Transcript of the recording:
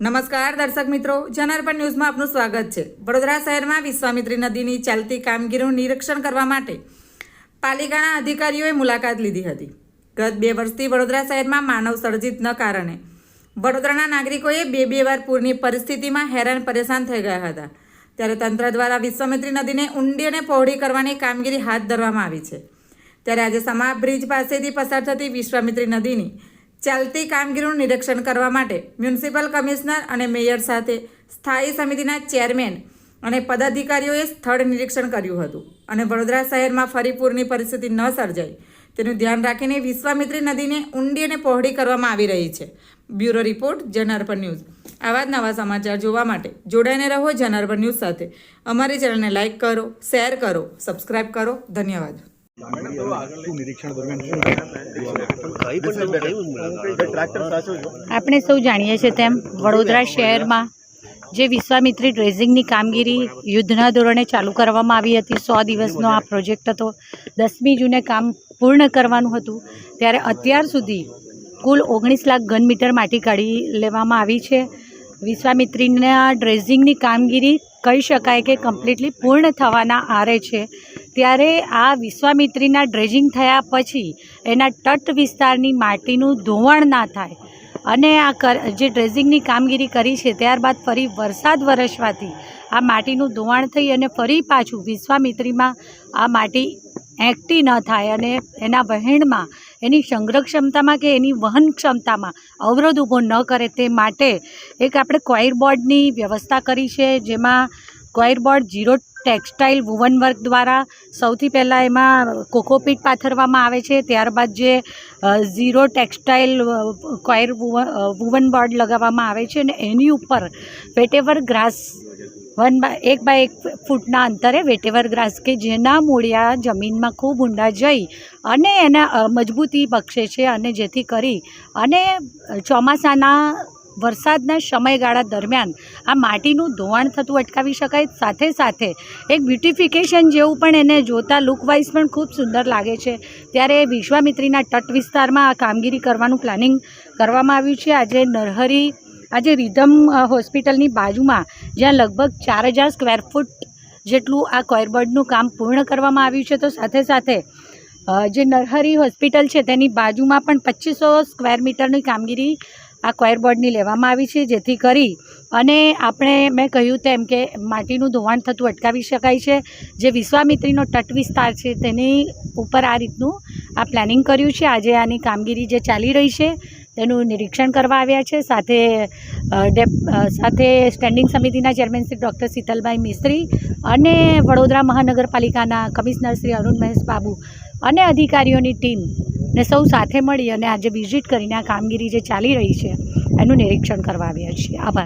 નમસ્કાર દર્શક મિત્રો, જનાર્પણ ન્યૂઝમાં આપનું સ્વાગત છે. વડોદરા શહેરમાં વિશ્વામિત્રી નદીની ચાલતી કામગીરીનું નિરીક્ષણ કરવા માટે પાલિકાના અધિકારીઓએ મુલાકાત લીધી હતી. ગત બે વર્ષથી વડોદરા શહેરમાં માનવ સર્જિતના કારણે વડોદરાના નાગરિકોએ બે બે વાર પૂરની પરિસ્થિતિમાં હેરાન પરેશાન થઈ ગયા હતા. ત્યારે તંત્ર દ્વારા વિશ્વામિત્રી નદીને ઊંડી અને પહોળી કરવાની કામગીરી હાથ ધરવામાં આવી છે. ત્યારે આજે સમા બ્રિજ પાસેથી પસાર થતી વિશ્વામિત્રી નદીની ચાલતી કામગીરીનું નિરીક્ષણ કરવા માટે મ્યુનિસિપલ કમિશનર અને મેયર સાથે સ્થાયી સમિતિના ચેરમેન અને પદાધિકારીઓએ સ્થળ નિરીક્ષણ કર્યું હતું અને વડોદરા શહેરમાં ફરી પૂરની પરિસ્થિતિ ન સર્જાય. તેનું ધ્યાન રાખીને વિશ્વામિત્રી નદીને ઊંડી અને પહોળી કરવામાં આવી રહી છે. Bureau report Janarpan news. આવા જ નવા સમાચાર જોવા માટે જોડાઈને રહો જનાર્પણ ન્યૂઝ સાથે. અમારી ચેનલને લાઇક કરો, શેર કરો, સબસ્ક્રાઇબ કરો. ધન્યવાદ. આપણે સૌ જાણીએ છીએ તેમ વડોદરા શહેરમાં જે વિશ્વામિત્રી ડ્રેઝિંગની કામગીરી યુદ્ધના ધોરણે ચાલુ કરવામાં આવી હતી સો દિવસનો આ પ્રોજેક્ટ હતો. દસમી જૂને કામ પૂર્ણ કરવાનું હતું. ત્યારે અત્યાર સુધી કુલ ઓગણીસ લાખ ઘન મીટર માટી કાઢી લેવામાં આવી છે. વિશ્વામિત્રીના ડ્રેઝિંગની કામગીરી કહી શકાય કે કમ્પ્લીટલી પૂર્ણ થવાના આરે છે. ત્યારે આ વિશ્વામિત્રીના ડ્રેજિંગ થયા પછી એના તટ વિસ્તારની માટીનું ધોવાણ ના થાય. અને આ કર, જે ડ્રેઝિંગની કામગીરી કરી છે, ત્યારબાદ ફરી વરસાદ વરસવાથી આ માટીનું ધોવાણ થઈ અને ફરી પાછું વિશ્વામિત્રીમાં આ માટી એકઠી ન થાય અને એના વહેણમાં, એની સંગ્રહ ક્ષમતામાં કે એની વહન ક્ષમતામાં અવરોધ ઊભો ન કરે તે માટે એક આપણે કોઈર બોર્ડની વ્યવસ્થા કરી છે, જેમાં coir board zero textile woven work દ્વારા સૌથી પહેલાં એમાં કોકોપીટ પાથરવામાં આવે છે. ત્યારબાદ જે zero textile coir woven board લગાવવામાં આવે છે અને એની ઉપર વેટેવર ગ્રાસ વન બાય એક બાય એક ફૂટના અંતરે વેટેવર ગ્રાસ કે જેના મૂળિયા જમીનમાં ખૂબ ઊંડા જઈ અને એના મજબૂતી બક્ષે છે અને જેથી કરી અને ચોમાસાના વરસાદના સમયગાળા દરમિયાન આ માટીનું ધોવાણ થતું અટકાવી શકાય. સાથે સાથે એક બ્યુટિફિકેશન જેવું પણ એને જોતા લુકવાઇઝ પણ ખૂબ સુંદર લાગે છે. ત્યારે વિશ્વામિત્રીના તટ વિસ્તારમાં આ કામગીરી કરવાનું પ્લાનિંગ કરવામાં આવ્યું છે. આજે નરહરી, આજે રિધમ હોસ્પિટલની બાજુમાં જ્યાં લગભગ ચાર હજાર સ્ક્વેર ફૂટ જેટલું આ કોયરબર્ડનું કામ પૂર્ણ કરવામાં આવ્યું છે. તો સાથે સાથે જે નરહરી હોસ્પિટલ છે તેની બાજુમાં પણ પચીસો સ્ક્વેર મીટરની કામગીરી આ કોયરબોર્ડની લેવામાં આવી છે, જેથી કરી અને આપણે મેં કહ્યું તેમ કે માટીનું ધોવાણ થતું અટકાવી શકાય છે. જે વિશ્વામિત્રીનો તટ વિસ્તાર છે, તેની ઉપર આ રીતનું આ પ્લાનિંગ કર્યું છે. આજે આની કામગીરી જે ચાલી રહી છે, તેનું નિરીક્ષણ કરવા આવ્યા છે. સાથે સાથે સ્ટેન્ડિંગ સમિતિના ચેરમેન શ્રી ડૉક્ટર શીતલભાઈ મિસ્ત્રી અને વડોદરા મહાનગરપાલિકાના કમિશનર શ્રી અરુણ મહેશ બાબુ અને અધિકારીઓની ટીમ ને સૌ સાથે મળી અને આજે વિઝિટ કરીને આ કામગીરી જે ચાલી રહી છે, એનું નિરીક્ષણ કરવા આવ્યા છીએ. આભાર.